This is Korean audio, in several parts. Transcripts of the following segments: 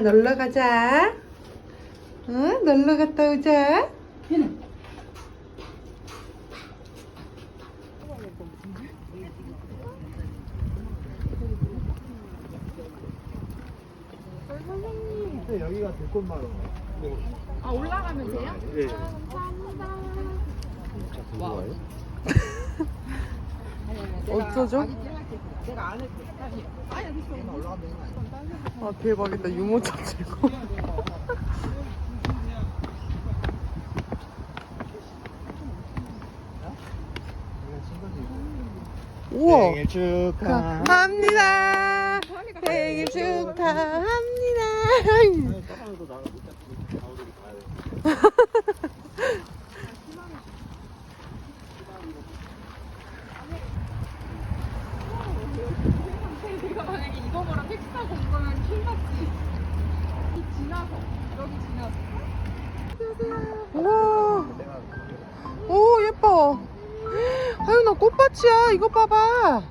놀러 가자. 응? 놀러 갔다 오자. 여기가 들꽃마루. 아 올라가면 돼요? 예. 감사합니다. 누구예요? 어쩌죠? 내가 안. 아니, 아니, 됐어. 올라가면 되는 거 아니야? 아 대박이다 유모차 들고. 우와. 생일 축하. 합니다. 생일 축하합니다. 못 잡고 돼. 꽃밭이야. 이거 봐봐.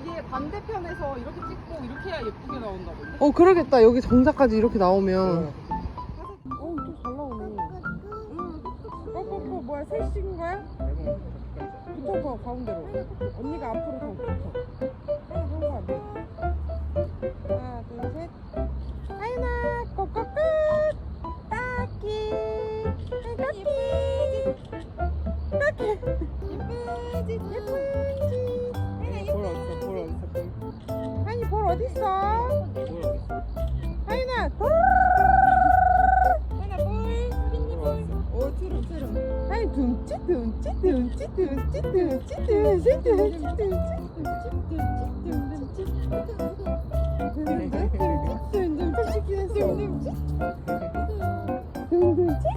이게 반대편에서 이렇게 찍고 이렇게 해야 예쁘게 나온다 본데? 어 그러겠다. 여기 정자까지 이렇게 나오면. 예쁘지? 예쁘지? 하윤아, 볼 어딨어? 볼 어딨어? 볼. 하윤이 볼 어딨어? 볼 어딨어? 하윤아, 볼! 하윤아, 볼! 핀니 볼! 오, 트름, 트름. 하윤 둠찌, 둠찌, 둠찌, 둠찌, 둠찌, 둠찌, 둠찌, 둠찌, 둠찌, 둠찌, 둠찌.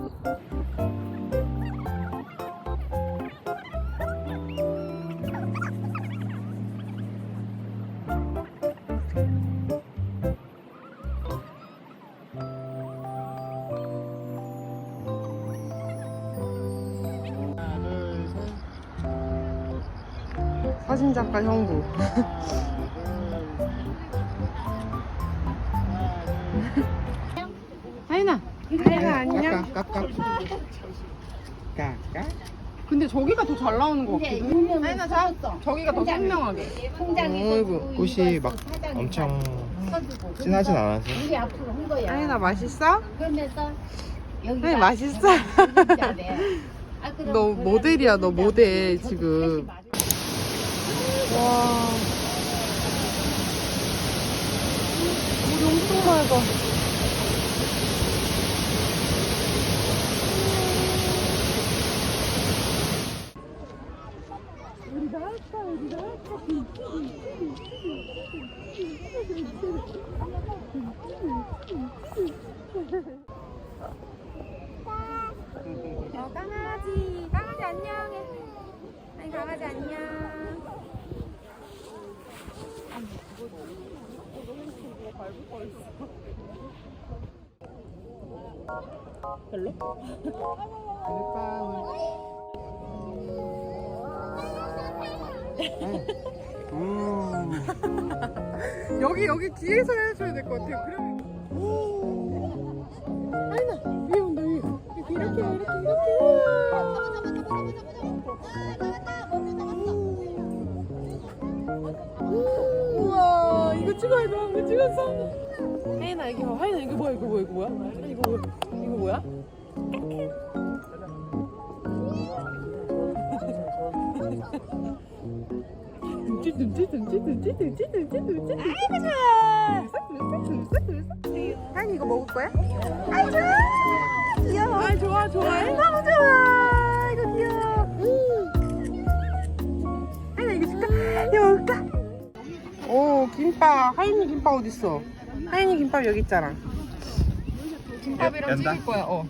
사진작가 형부. 하윤아. 하윤아 안녕. 깍깍. 깍깍. 근데 저기가 더 잘 나오는 것 같거든. 하윤아, 자, 저기가 더 선명하게. 어이구. 꽃이 막 엄청 진하진 않아서. 우리 앞으로 한 거야. 하윤아 맛있어? 그러면서 여기 하윤 맛있어? 너 모델이야 너 모델 지금. 와. 물이 엄청 맑아. 어, 강아지. 강아지 안녕해. 아니 강아지 안녕. 여기 여기 뒤에서 해줘야 될 것 같아요. 그러면. 하윤아 위에 온다 위에. 이렇게 이렇게 이렇게 이렇게. 우와 이거 찍어야 돼. 이거 찍었어. 하윤아 여기 봐. 하윤아 이거 뭐야 이거 뭐야 이거 뭐야? 이거 뭐야? 둠치 둠치 둠치 둠치 둠치 둠치 둠치 아이고 좋아 하윤이 이거 먹을 거야? 아이 좋아 귀여워 아이 좋아 좋아해? 너무 좋아 이거 귀여워 하윤아 이거 줄까? 이거 먹을까? 오 김밥 하윤이 김밥 어딨어? 하윤이 김밥 여기 있잖아 김밥이랑 연다? 찍을 거야, 어.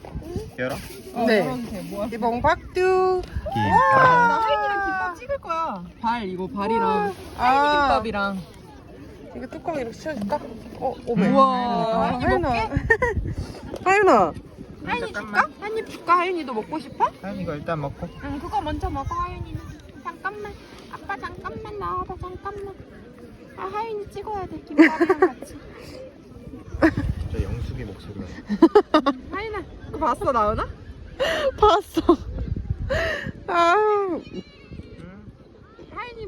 열어? 어, 네. 열어도 돼, 뭐야. 이봉 박두 나 하인이랑 김밥 씹을 거야. 발 이거 발이랑 아, 딸기김밥이랑. 이거 뚜껑 이렇게 씌워줄까? 어, 오메. 우와. 하윤아. 하윤아. 하윤이 줄까? 잠깐만. 한입 줄까? 하윤이도 먹고 싶어? 난 이거 일단 먹고. 응, 그거 먼저 먹어, 하윤이는. 잠깐만. 아빠 잠깐만 나와봐, 잠깐만. 아, 하윤이 찍어야 돼, 김밥이랑 같이. 저 영숙이 목소리가. 하윤아, 그거 봤어, 나오나? 봤어. 아.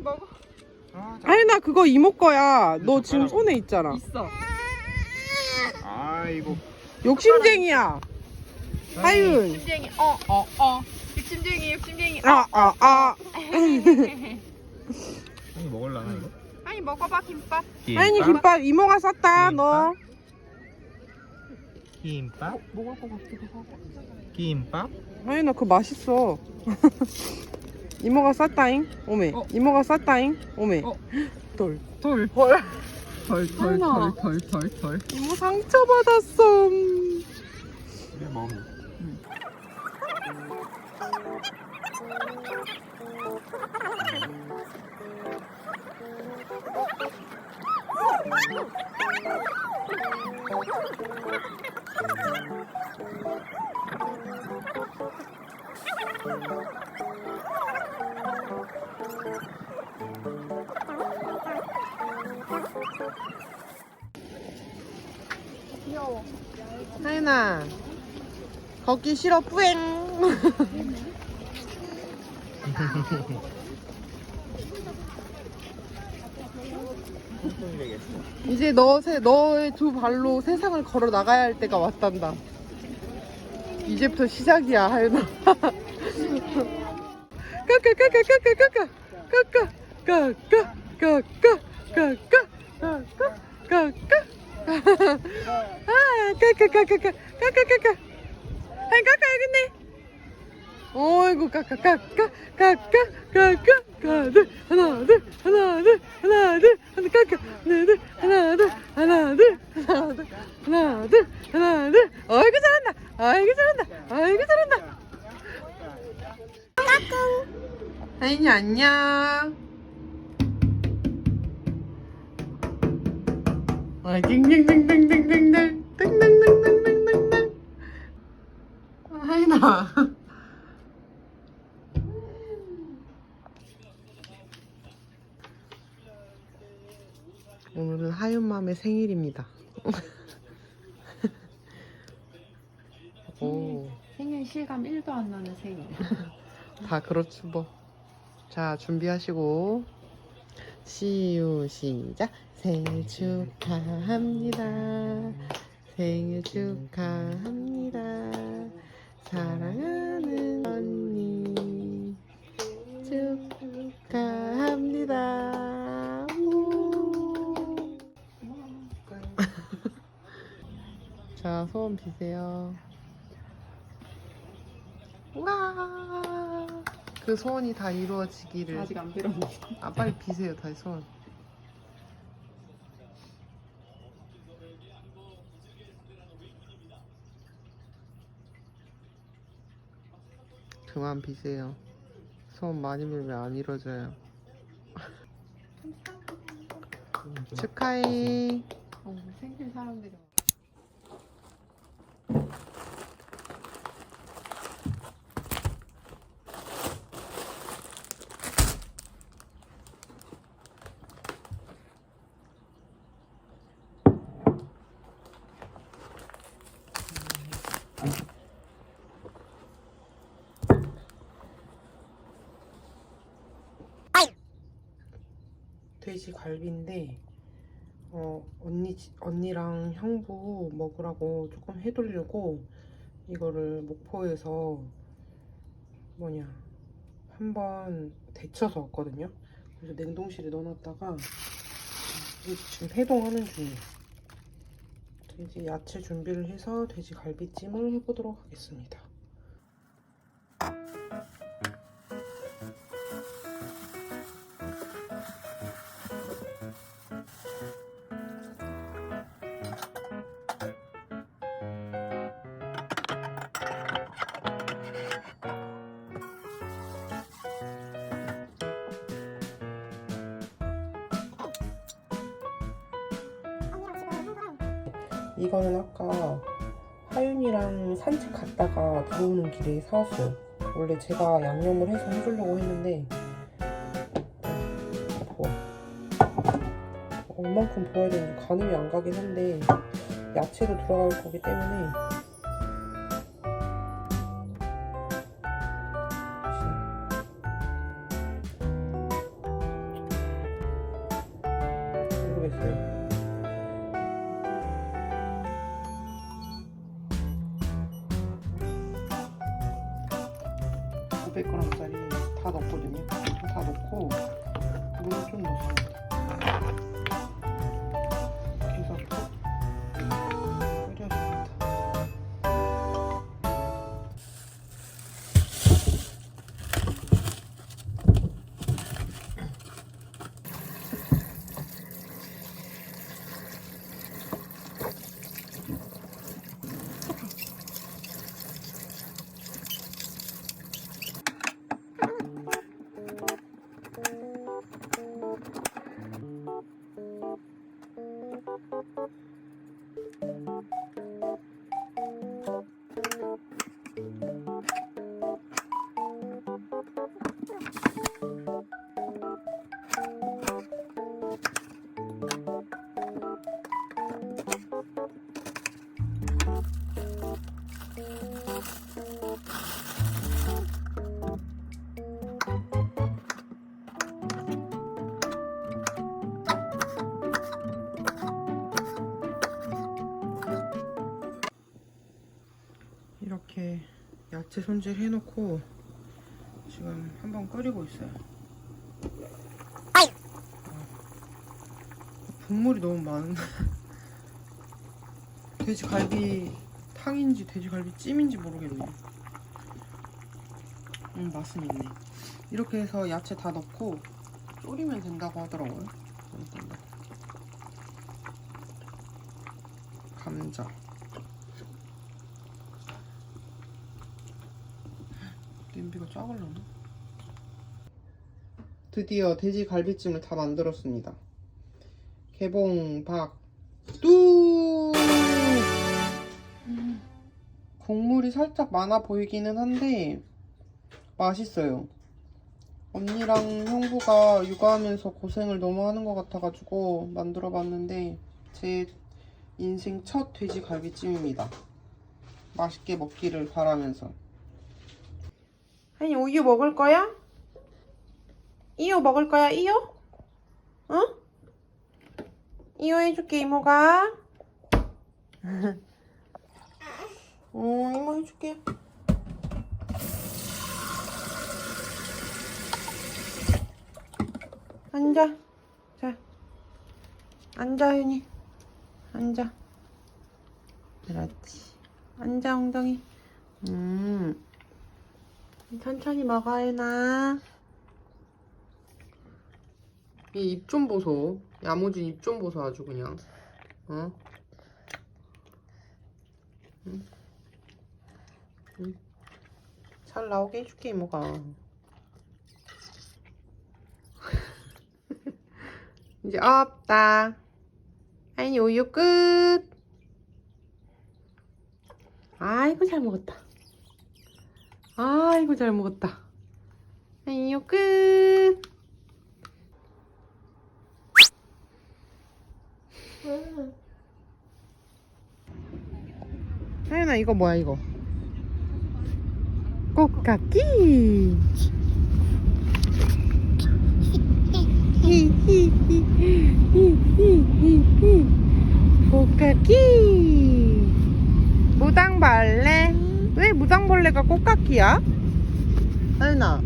먹어. 아, 아니 나 그거 이모 거야. 너 지금 손에 있잖아. 있어. 아이고. 욕심쟁이야. 하윤. 욕심쟁이. 어, 어, 어. 욕심쟁이, 욕심쟁이. 아, 아, 아. 아. 아니 먹을라나 이거? 아니 먹어봐 김밥. 하윤이 김밥 이모가 샀다. 너. 김밥? 뭐, 먹을 것 같기도 하고. 김밥? 하윤아 그거 맛있어. 이모가 쌌다잉 오메 어. 이모가 쌌다잉 오메 어. 돌. 돌. 헐. 덜, 덜, 설마. 덜, 덜, 덜, 덜. 이모 상처 받았어. 내 마음. 음. 귀여워. 하윤아 걷기 싫어, 뿌잉. 이제 너, 세, 너의 두 발로 세상을 걸어 나가야 할 때가 왔단다. 이제부터 시작이야, 하윤아 까까까까까까까 아 띵띵띵띵띵띵 띵 띵띵띵띵띵띵 하인아 오늘은 하윤맘의 생일입니다. 오, 생일 실감 1도 안 나는 생일. 다 그렇지 뭐. 자, 준비하시고. 시우 시작. 생일 축하합니다. 생일 축하합니다. 사랑하는 언니. 축하합니다. 우. 자, 소원 비세요. 와. 그 소원이 다 이루어지기를. 아직 안 빌었네. 아, 빨리 비세요, 다시 소원. 그만 비세요. 소원 많이 빌면 안 이루어져요. 축하해. 어, 생일 사람들이. 돼지 갈비인데 어 언니 지- 언니랑 형부 먹으라고 조금 해두려고 이거를 목포에서 뭐냐 한번 데쳐서 왔거든요. 그래서 냉동실에 넣어놨다가 지금 해동하는 중이에요. 돼지 야채 준비를 해서 돼지 갈비찜을 해보도록 하겠습니다. 이거는 아까 하윤이랑 산책 갔다가 들어오는 길에 사왔어요. 원래 제가 양념을 해서 해주려고 했는데 어. 얼만큼 부어야 되는지 가늠이 안 가긴 한데 야채도 들어갈 거기 때문에 모르겠어요 .5 0 0 g 짜리 다 넣었거든요. 다 넣고 물을 좀 넣습니다. 야채 손질 해놓고 지금 한번 끓이고 있어요. 어, 국물이 너무 많은데 돼지갈비 탕인지 돼지갈비 찜인지 모르겠네. 음 맛은 있네. 이렇게 해서 야채 다 넣고 졸이면 된다고 하더라고요. 감자. 냄비가 작을려나? 드디어 돼지 갈비찜을 다 만들었습니다. 개봉 박두 국물이 살짝 많아 보이기는 한데 맛있어요. 언니랑 형부가 육아하면서 고생을 너무 하는 것 같아가지고 만들어 봤는데 제 인생 첫 돼지 갈비찜입니다. 맛있게 먹기를 바라면서 아니 우유 먹을 거야? 이유 먹을 거야 이유? 어? 이유 해줄게 이모가. 어 이모 해줄게. 앉아. 자 앉아 윤이. 앉아. 그렇지. 앉아 엉덩이. 음 천천히 먹어, 혜나. 이 입 좀 보소. 야무진 입 좀 보소, 아주 그냥. 어? 응? 응? 잘 나오게 해줄게, 이모가. 이제 없다. 아니, 우유 끝. 아이고, 잘 먹었다. 아이고 잘 먹었다. 아이요 끝. 하연아 이거 뭐야 이거? 꽃깎이. 꽃깎이. 무당벌레. 왜 무당벌레가 꽃깎이야? 하연아.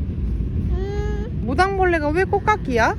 무당벌레가 왜 꽃깎이야?